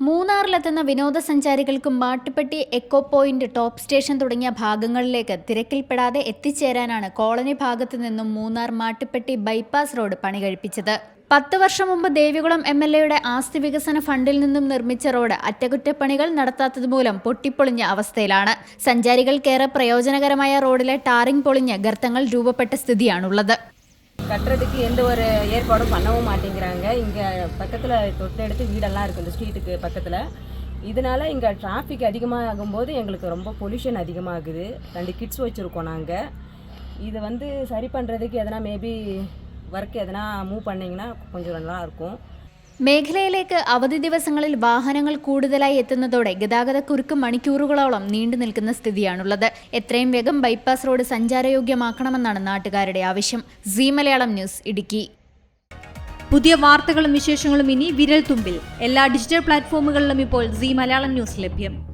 മൂന്നാറിലെത്തുന്ന വിനോദസഞ്ചാരികൾക്കും Mattupetty echo point top station തുടങ്ങിയ ഭാഗങ്ങളിലേക്ക് തിരക്കിൽപ്പെടാതെ എത്തിച്ചേരാനാണ് colony ഭാഗത്തു നിന്നും മൂന്നാർ മാട്ടുപ്പെട്ടി ബൈപ്പാസ് റോഡ് പണി കഴിപ്പിച്ചത്. പത്ത് വർഷം മുമ്പ് ദേവികുളം എം എൽ എയുടെ ആസ്തി വികസന ഫണ്ടിൽ നിന്നും നിർമ്മിച്ച റോഡ് അറ്റകുറ്റപ്പണികൾ നടത്താത്തതുമൂലം പൊട്ടിപ്പൊളിഞ്ഞ അവസ്ഥയിലാണ്. സഞ്ചാരികൾക്കേറെ പ്രയോജനകരമായ റോഡിലെ ടാറിംഗ് പൊളിഞ്ഞ് ഗർത്തങ്ങൾ രൂപപ്പെട്ട സ്ഥിതിയാണുള്ളത്. கட்டுறதுக்கு எந்த ஒரு ஏற்பாடும் பண்ணவும் மாட்டேங்கிறாங்க. இங்கே பக்கத்தில் தொட்டெடுத்து வீடெல்லாம் இருக்குது இந்த ஸ்ட்ரீட்டுக்கு பக்கத்தில். இதனால இங்கே டிராஃபிக் அதிகமாக ஆகும்போது எங்களுக்கு ரொம்ப பொல்யூஷன் அதிகமாகுது. ரெண்டு கிட்ஸ் வச்சுருக்கோம் நாங்கள் இது வந்து சரி பண்ணுறதுக்கு எதனா மேபி ஒர்க் எதனா மூவ் பண்ணிங்கன்னா கொஞ்சம் நல்லாயிருக்கும் മേഖലയിലേക്ക് അവധി ദിവസങ്ങളിൽ വാഹനങ്ങൾ കൂടുതലായി എത്തുന്നതോടെ ഗതാഗതക്കുരുക്ക് മണിക്കൂറുകളോളം നീണ്ടു നിൽക്കുന്ന സ്ഥിതിയാണുള്ളത്. എത്രയും വേഗം ബൈപ്പാസ് റോഡ് സഞ്ചാരയോഗ്യമാക്കണമെന്നാണ് നാട്ടുകാരുടെ ആവശ്യം. Zee Malayalam news Idukki. പുതിയ വാർത്തകളും വിശേഷങ്ങളും ഇനി വിരൽ തുമ്പിൽ എല്ലാ ഡിജിറ്റൽ പ്ലാറ്റ്ഫോമുകളിലും ഇപ്പോൾ സി മലയാളം ന്യൂസ് ലഭ്യം.